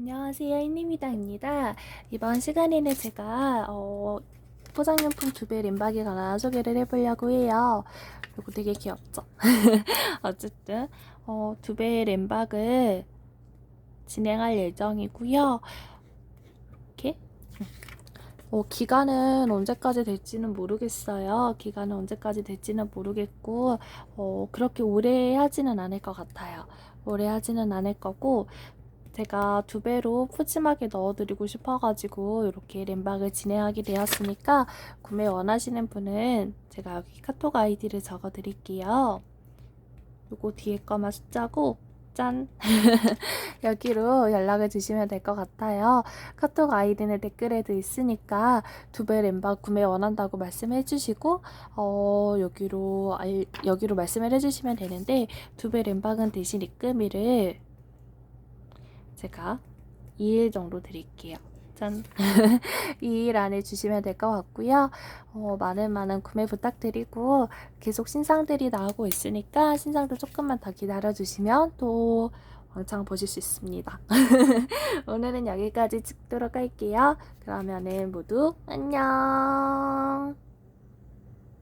안녕하세요, 인니미다입니다. 이번 시간에는 제가 어, 포장용품 두배 림박에 관한 소개를 해보려고 해요. 이거 되게 귀엽죠? 어쨌든 어, 두 배의 림박을 진행할 예정이고요. 이렇게 어, 기간은 언제까지 될지는 모르겠어요. 기간은 언제까지 될지는 모르겠고 어, 그렇게 오래 하지는 않을 것 같아요. 오래 하지는 않을 거고 제가 두 배로 푸짐하게 넣어드리고 싶어가지고 이렇게 램박을 진행하게 되었으니까 구매 원하시는 분은 제가 여기 카톡 아이디를 적어드릴게요. 요거 뒤에 거만 숫자고 짠 여기로 연락을 주시면 될 것 같아요. 카톡 아이디는 댓글에도 있으니까 두배 램박 구매 원한다고 말씀해 주시고 어 여기로 알, 여기로 말씀을 해 주시면 되는데 두 배 램박은 대신 입금일을 제가 2일 정도 드릴게요. 짠. 2일 안에 주시면 될 것 같고요. 어, 많은 많은 구매 부탁드리고 계속 신상들이 나오고 있으니까 신상들 조금만 더 기다려 주시면 또 왕창 보실 수 있습니다. 오늘은 여기까지 찍도록 할게요. 그러면은 모두 안녕.